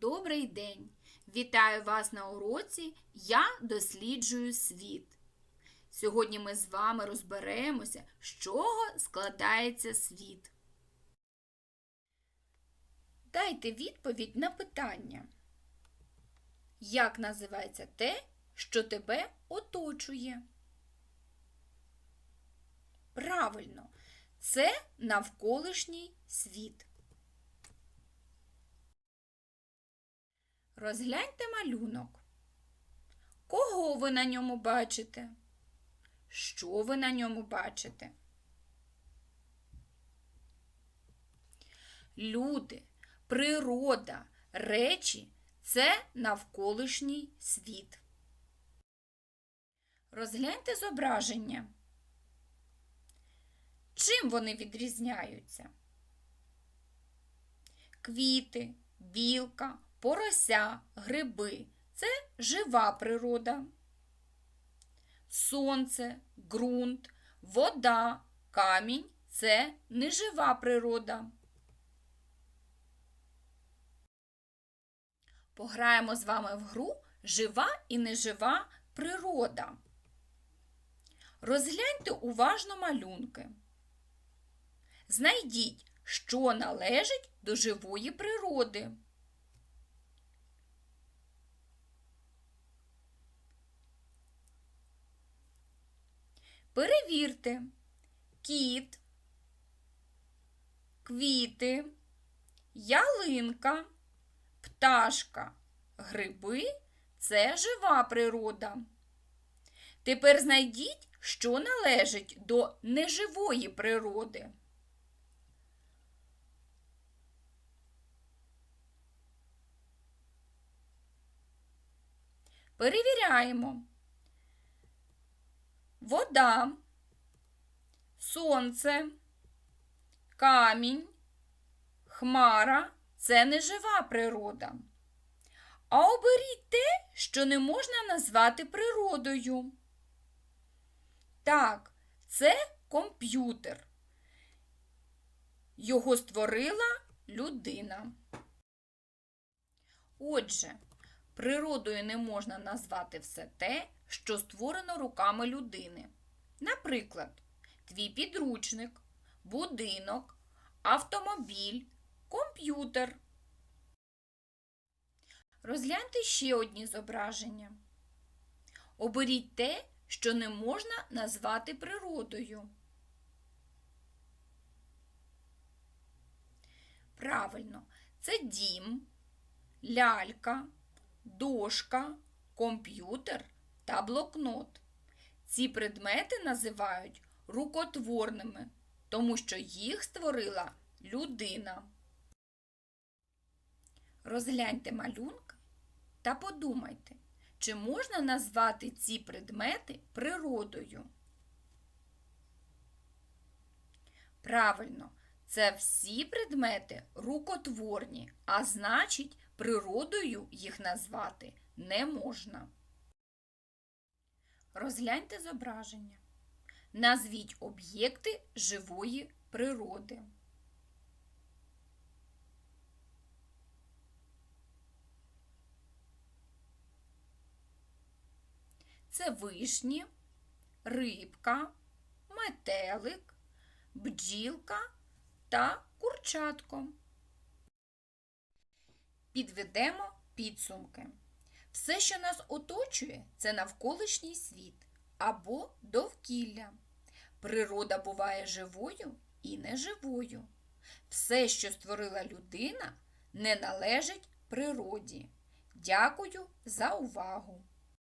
Добрий день! Вітаю вас на уроці Я досліджую світ. Сьогодні ми з вами розберемося, з чого складається світ. Дайте відповідь на питання. Як називається те, що тебе оточує? Правильно, це навколишній світ. Розгляньте малюнок. Кого ви на ньому бачите? Що ви на ньому бачите? Люди, природа, речі це навколишній світ. Розгляньте зображення. Чим вони відрізняються? Квіти, білка, порося, гриби це жива природа. Сонце, ґрунт, вода, камінь це нежива природа. Пограємо з вами в гру жива і нежива природа. Розгляньте уважно малюнки. Знайдіть, що належить до живої природи. Перевірте кіт, квіти, ялинка, пташка, гриби це жива природа. Тепер знайдіть, що належить до неживої природи. Перевіряємо. Вода, сонце, камінь, хмара це нежива природа. А оберіть те, що не можна назвати природою. Так, це комп'ютер. Його створила людина. Отже, природою не можна назвати все те, що створено руками людини. Наприклад, твій підручник, будинок, автомобіль, комп'ютер. Розгляньте ще одні зображення. Оберіть те, що не можна назвати природою. Правильно, це дім, лялька, дошка, комп'ютер та блокнот. Ці предмети називають рукотворними, тому що їх створила людина. Розгляньте малюнки та подумайте, чи можна назвати ці предмети природою. Правильно, це всі предмети рукотворні, а значить, природою їх назвати не можна. Розгляньте зображення. Назвіть об'єкти живої природи. Це вишні, рибка, метелик, бджілка та курчатко. Підведемо підсумки. Все, що нас оточує, це навколишній світ або довкілля. Природа буває живою і неживою. Все, що створила людина, не належить природі. Дякую за увагу!